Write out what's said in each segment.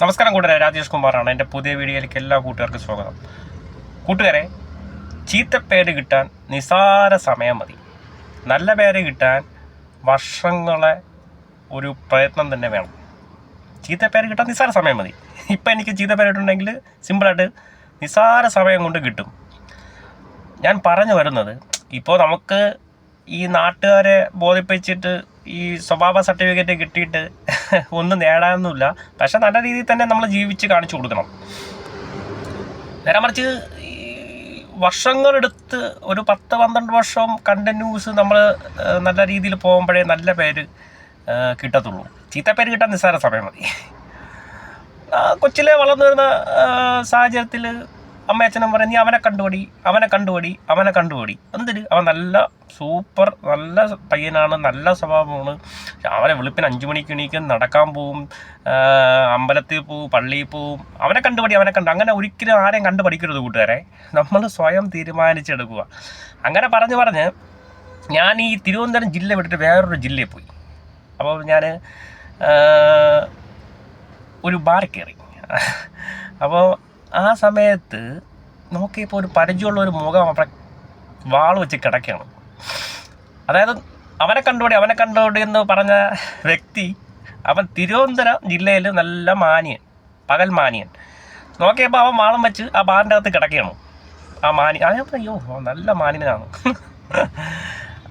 നമസ്കാരം കൂട്ടുകാരെ രാജേഷ് കുമാറാണ്. എന്റെ പുതിയ വീഡിയോയിലേക്ക് എല്ലാ കൂട്ടുകാർക്കും സ്വാഗതം. കൂട്ടുകാരെ പേര് കിട്ടാൻ നിസാര സമയം മതി. നല്ല പേര് കിട്ടാൻ വർഷങ്ങളെ ഒരു പ്രയത്നം തന്നെ വേണം. ചീത്ത പേര് കിട്ടാൻ നിസാര സമയം മതി. ഇപ്പം എനിക്ക് ചീത്ത പേര് കിട്ടുന്നുണ്ടെങ്കിൽ സിമ്പിളായിട്ട് നിസാര സമയം കൊണ്ട് കിട്ടും. ഞാൻ പറഞ്ഞു വരുന്നത് ഇപ്പോൾ നമുക്ക് ഈ നാട്ടുകാരെ ബോധിപ്പിച്ചിട്ട് ഈ സ്വഭാവ സർട്ടിഫിക്കറ്റ് കിട്ടിയിട്ട് ഒന്നും നേടാനൊന്നുമില്ല. പക്ഷെ നല്ല രീതിയിൽ തന്നെ നമ്മൾ ജീവിച്ച് കാണിച്ചു കൊടുക്കണം. നേരെ മറിച്ച് വർഷങ്ങളെടുത്ത് ഒരു പത്ത് പന്ത്രണ്ട് വർഷം കണ്ടിന്യൂസ് നമ്മൾ നല്ല രീതിയിൽ പോകുമ്പോഴേ നല്ല പേര് കിട്ടത്തുള്ളൂ. ചീത്ത പേര് കിട്ടാൻ നിസ്സാര സമയം മതി. കൊച്ചിലെ വളർന്നു വരുന്ന സാഹചര്യത്തിൽ അമ്മയച്ഛനും പറയും നീ അവനെ കണ്ടുപടി അവനെ കണ്ടുപടി അവനെ കണ്ടുപടി. എന്തിന്? അവൻ നല്ല സൂപ്പർ നല്ല പയ്യനാണ് നല്ല സ്വഭാവമാണ്. അവനെ വെളുപ്പിന് അഞ്ചു മണിക്ക് എണീക്കും നടക്കാൻ പോവും അമ്പലത്തിൽ പോവും പള്ളിയിൽ പോവും. അവനെ കണ്ടുപടി അവനെ കണ്ടു. അങ്ങനെ ഒരിക്കലും ആരെയും കണ്ടു പഠിക്കരുത് കൂട്ടുകാരെ. നമ്മൾ സ്വയം തീരുമാനിച്ചെടുക്കുക. അങ്ങനെ പറഞ്ഞു പറഞ്ഞ് ഞാൻ ഈ തിരുവനന്തപുരം ജില്ല വിട്ടിട്ട് വേറൊരു ജില്ലയിൽ പോയി. അപ്പോൾ ഞാൻ ഒരു ബാർ കയറി. അപ്പോൾ ആ സമയത്ത് നോക്കിയപ്പോൾ ഒരു പരിചയമുള്ള ഒരു മുഖം അവിടെ വാൾ വെച്ച് കിടക്കുകയാണ്. അതായത് അവനെ കണ്ടുപിടി അവനെ കണ്ടുപിടി എന്ന് പറഞ്ഞ വ്യക്തി അവൻ തിരുവനന്തപുരം ജില്ലയിൽ നല്ല മാനിയൻ പകൽ മാനിയൻ. നോക്കിയപ്പോൾ അവൻ വാളം വെച്ച് ആ ബാറിന്റെ അകത്ത് കിടക്കുകയാണ്. ആ മാനി അയ്യോ നല്ല മാനിനാണ്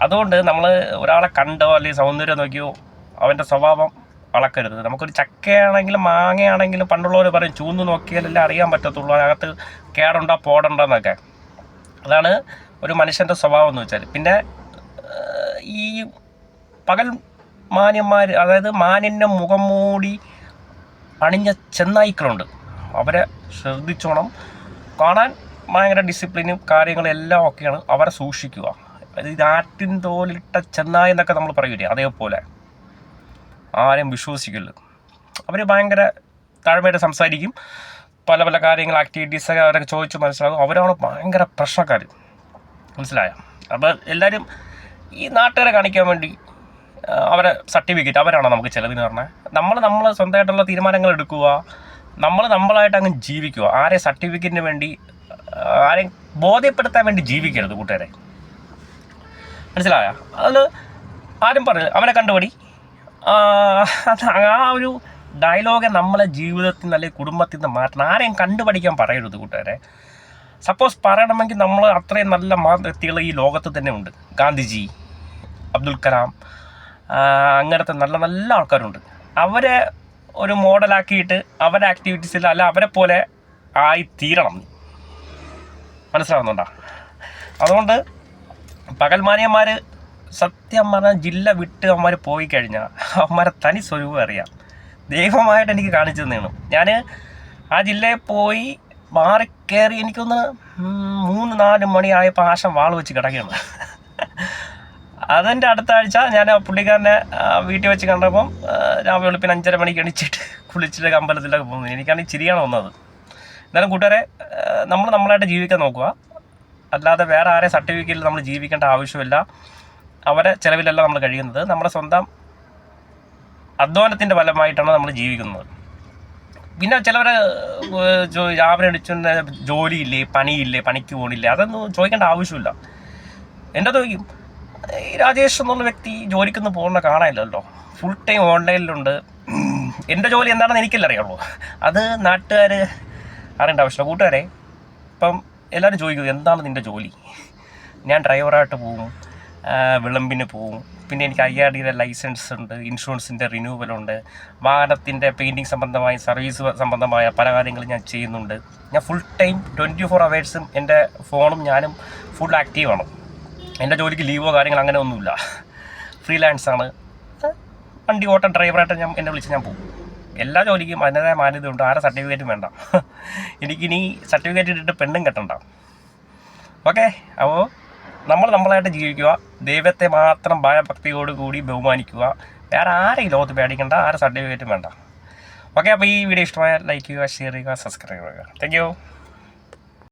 അതുകൊണ്ട് നമ്മൾ ഒരാളെ കണ്ടോ അല്ലെങ്കിൽ സൗന്ദര്യം നോക്കിയോ അവന്റെ സ്വഭാവം അളക്കരുത് നമുക്കൊരു ചക്കയാണെങ്കിലും മാങ്ങയാണെങ്കിലും പണ്ടുള്ളവർ പറയും ചൂന്ന് നോക്കിയാലല്ലേ അറിയാൻ പറ്റത്തുള്ളൂ. അതിനകത്ത് കേടുണ്ടോ പോടണ്ടെന്നൊക്കെ അതാണ് ഒരു മനുഷ്യന്റെ സ്വഭാവം എന്ന് വെച്ചാൽ പിന്നെ ഈ പകൽ മാന്യന്മാർ അതായത് മാന്യന്റെ മുഖം മൂടി അണിഞ്ഞ ചെന്നായ്ക്കളുണ്ട്. അവരെ ശ്രദ്ധിച്ചോണം. കാണാൻ ഭയങ്കര ഡിസിപ്ലിനും കാര്യങ്ങളും എല്ലാം ഒക്കെയാണ് അവരെ സൂക്ഷിക്കുക. അതായത് ഇത് ആറ്റിൻ തോലിട്ട ചെന്നായി എന്നൊക്കെ നമ്മൾ പറയൂലേ അതേപോലെ. ആരെയും വിശ്വസിക്കില്ല. അവർ ഭയങ്കര താഴ്മയായിട്ട് സംസാരിക്കും. പല പല കാര്യങ്ങൾ ആക്ടിവിറ്റീസൊക്കെ അവരൊക്കെ ചോദിച്ച് മനസ്സിലാകും അവരാണ് ഭയങ്കര പ്രശ്നക്കാർ മനസ്സിലായ? അപ്പോൾ എല്ലാവരും ഈ നാട്ടുകാരെ കാണിക്കാൻ വേണ്ടി അവരെ സർട്ടിഫിക്കറ്റ് അവരാണ് നമുക്ക് ചിലവിന് പറഞ്ഞാൽ നമ്മൾ നമ്മൾ സ്വന്തമായിട്ടുള്ള തീരുമാനങ്ങൾ എടുക്കുക. നമ്മൾ നമ്മളായിട്ട് അങ്ങ് ജീവിക്കുക. ആരെ സർട്ടിഫിക്കറ്റിന് വേണ്ടി ആരെ ബോധ്യപ്പെടുത്താൻ വേണ്ടി ജീവിക്കരുത് കൂട്ടുകാരെ. മനസ്സിലായ? അതിൽ ആരും പറഞ്ഞു അവനെ കണ്ടുപടി. ആ, ഒരു ഡയലോഗ് നമ്മളെ ജീവിതത്തിൽ നിന്ന് അല്ലെങ്കിൽ കുടുംബത്തിൽ നിന്ന് മാറ്റണം. ആരെയും കണ്ടുപഠിക്കാൻ പറയരുത് കൂട്ടുകാരെ. സപ്പോസ് പറയണമെങ്കിൽ നമ്മൾ അത്രയും നല്ല വ്യക്തികൾ ഈ ലോകത്ത് തന്നെ ഉണ്ട്. ഗാന്ധിജി അബ്ദുൽ കലാം അങ്ങനത്തെ നല്ല നല്ല ആൾക്കാരുണ്ട്. അവരെ ഒരു മോഡലാക്കിയിട്ട് അവരെ ആക്ടിവിറ്റീസിൽ അല്ല അവരെ പോലെ ആയി തീരണം. മനസ്സിലാവുന്നുണ്ടോ? അതുകൊണ്ട് പകൽമാനിയന്മാർ സത്യം പറഞ്ഞാൽ ജില്ല വിട്ട് അവന്മാർ പോയി കഴിഞ്ഞാൽ അവന്മാരെ തനി സ്വരൂപം അറിയാം. ദൈവമായിട്ട് എനിക്ക് കാണിച്ചു തന്നെയാണ് ഞാൻ ആ ജില്ലയിൽ പോയി മാറി കയറി എനിക്കൊന്ന് മൂന്ന് നാല് മണിയായപ്പോൾ ആശം വാൾ വെച്ച് കിടക്കുകയാണ് അതെന്റെ അടുത്ത ആഴ്ച ഞാൻ പുള്ളിക്കാരനെ വീട്ടിൽ വെച്ച് കണ്ടപ്പം ഞാൻ വെളുപ്പിന് അഞ്ചര മണിക്ക് എണിച്ചിട്ട് കുളിച്ചിട്ട് അമ്പലത്തിലൊക്കെ പോകുന്നത് എനിക്കാണെങ്കിൽ ചിരിയാണ് വന്നത്. എന്നാലും കൂട്ടുകാരെ നമ്മൾ നമ്മളായിട്ട് ജീവിക്കാൻ നോക്കുക. അല്ലാതെ വേറെ ആരെ സർട്ടിഫിക്കറ്റിൽ നമ്മൾ ജീവിക്കേണ്ട ആവശ്യമില്ല. അവരെ ചിലവിലല്ല നമ്മൾ കഴിയുന്നത്. നമ്മുടെ സ്വന്തം അധ്വാനത്തിന്റെ ഫലമായിട്ടാണ് നമ്മൾ ജീവിക്കുന്നത്. പിന്നെ ജോ- രാവിലെ അടിച്ചുകൊണ്ട് ജോലിയില്ലേ പണിയില്ലേ പണിക്ക് പോകണില്ലേ അതൊന്നും ചോദിക്കേണ്ട ആവശ്യമില്ല. എന്റെ ചോദിക്കും രാജേഷ് എന്നുള്ള വ്യക്തി ജോലിക്കൊന്നും പോകുന്ന കാണാനില്ലല്ലോ. ഫുൾ ടൈം ഓൺലൈനിലുണ്ട്. എന്റെ ജോലി എന്താണെന്ന് എനിക്കല്ലേ അറിയുള്ളൂ. അത് നാട്ടുകാർ അറിയേണ്ട ആവശ്യമില്ല. കൂട്ടുകാരെ ഇപ്പം എല്ലാവരും ചോദിക്കും എന്താണ് നിന്റെ ജോലി? ഞാൻ ഡ്രൈവറായിട്ട് പോകും. വിളമ്പിന് പോവും. പിന്നെ എനിക്ക് ഐ ആർ ഡിയുടെ ലൈസൻസ് ഉണ്ട് ഇൻഷുറൻസിന്റെ റിന്യൂവൽ ഉണ്ട് വാഹനത്തിന്റെ പെയിന്റിങ് സംബന്ധമായ സർവീസ് സംബന്ധമായ പല കാര്യങ്ങളും ഞാൻ ചെയ്യുന്നുണ്ട്. ഞാൻ ഫുൾ ടൈം ട്വന്റി ഫോർ അവേഴ്സും എന്റെ ഫോണും ഞാനും ഫുൾ ആക്റ്റീവാണ് എന്റെ ജോലിക്ക് ലീവോ കാര്യങ്ങൾ അങ്ങനെ ഒന്നുമില്ല. ഫ്രീലാൻസ് ആണ്. വണ്ടി ഓട്ടം ഡ്രൈവറായിട്ട് ഞാൻ എന്നെ വിളിച്ച് ഞാൻ പോകും എല്ലാ ജോലിക്കും അതിന്റെതായ മാന്യതയുണ്ട് ആരെ സർട്ടിഫിക്കറ്റും വേണ്ട. എനിക്കിനി സർട്ടിഫിക്കറ്റ് ഇട്ടിട്ട് പെണ്ണും കെട്ടണ്ട. ഓക്കെ അപ്പോൾ നമ്മൾ നമ്മളായിട്ട് ജീവിക്കുക ദൈവത്തെ മാത്രം ഭയഭക്തിയോട് കൂടി ബഹുമാനിക്കുക വേറെ ആരെയും ലോകത്ത് പേടിക്കേണ്ട ആരെ സർട്ടിഫിക്കറ്റും വേണ്ട. ഓക്കെ അപ്പോൾ ഈ വീഡിയോ ഇഷ്ടമായാൽ ലൈക്ക് ചെയ്യുക ഷെയർ ചെയ്യുക സബ്സ്ക്രൈബ് ചെയ്യുക. താങ്ക്